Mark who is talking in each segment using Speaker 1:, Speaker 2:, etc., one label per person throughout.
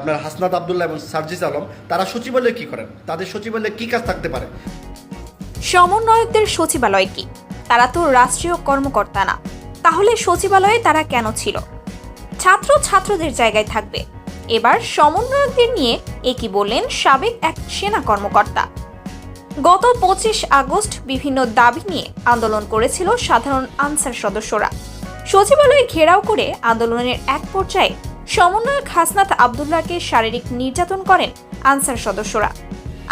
Speaker 1: আপনার হাসনাত আবদুল্লাহ এবং সার্জিস আলম, তারা সচিবালয়ে কি করেন? তাদের সচিবালয়ে কি কাজ থাকতে পারে?
Speaker 2: সমন্বয়কদের সচিবালয় কি? তারা তো রাষ্ট্রীয় কর্মকর্তা না। তাহলে সচিবালয়ে তারা কেন ছিল? ছাত্র ছাত্রদের জায়গায় থাকবে। এবার সমন্বয়কদের নিয়ে একই বললেন সাবেক এক সেনা কর্মকর্তা। গত পঁচিশ আগস্ট বিভিন্ন দাবি নিয়ে আন্দোলন করেছিল সাধারণ আনসার সদস্যরা। সচিবালয় ঘেরাও করে আন্দোলনের এক পর্যায়ে সমন্বয়ক হাসনাত আবদুল্লাহকে শারীরিক নির্যাতন করেন আনসার সদস্যরা।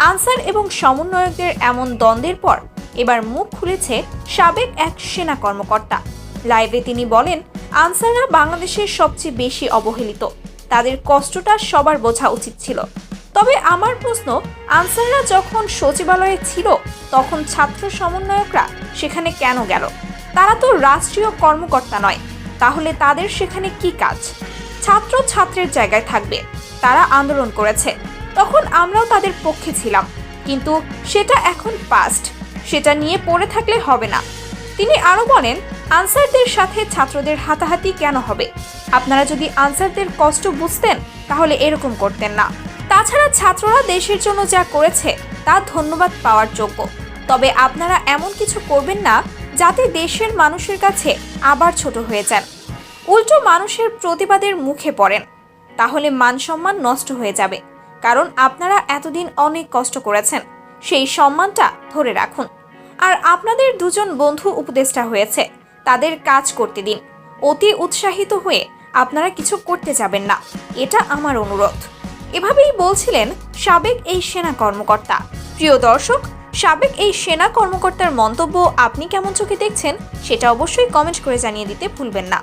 Speaker 2: আনসার এবং সমন্বয়কদের এমন দ্বন্দ্বের পর এবার মুখ খুলেছে সাবেক এক সেনা কর্মকর্তা। লাইভে তিনি বলেন, আনসাররা বাংলাদেশের সবচেয়ে বেশি অবহেলিত। তাদের কষ্টটা সবার বোঝা উচিত ছিল। তবে আমার প্রশ্ন, আনসাররা যখন সচিবালয়ে ছিল, তখন ছাত্র সমন্বয়করা সেখানে কেন গেল? তারা তো রাষ্ট্রীয় কর্মকর্তা নয়। তাহলে তাদের সেখানে কি কাজ? ছাত্র ছাত্রের জায়গায় থাকবে। তারা আন্দোলন করেছে। তখন আমরাও তাদের পক্ষে ছিলাম। কিন্তু সেটা এখন পাস্ট সেটা নিয়ে পড়ে থাকলে হবে না। তিনি আরও বলেন আনসারদের সাথে ছাত্রদের হাতাহাতি কেন হবে? আপনারা যদি আনসারদের কষ্ট বুঝতেন, তাহলে এরকম করতেন না। তাছাড়া ছাত্ররা দেশের জন্য যা করেছে, তা ধন্যবাদ পাওয়ার যোগ্য। তবে আপনারা এমন কিছু করবেন না, যাতে দেশের মানুষের কাছে আবার ছোট হয়ে যান। উল্টো মানুষের প্রতিবাদের মুখে পড়েন। তাহলে মান সম্মান নষ্ট হয়ে যাবে, কারণ আপনারা এতদিন অনেক কষ্ট করেছেন। সেই সম্মানটা ধরে রাখুন। আর আপনাদের দুজন বন্ধু উপদেষ্টা হয়েছে, তাদের কাজ করতে দিন। অতি উৎসাহিত হয়ে আপনারা কিছু করতে যাবেন না, এটা আমার অনুরোধ। এভাবেই বলছিলেন সাবেক এই সেনা কর্মকর্তা। প্রিয় দর্শক, সাবেক এই সেনা কর্মকর্তার মন্তব্য আপনি কেমন চোখে দেখছেন, সেটা অবশ্যই কমেন্ট করে জানিয়ে দিতে ভুলবেন না।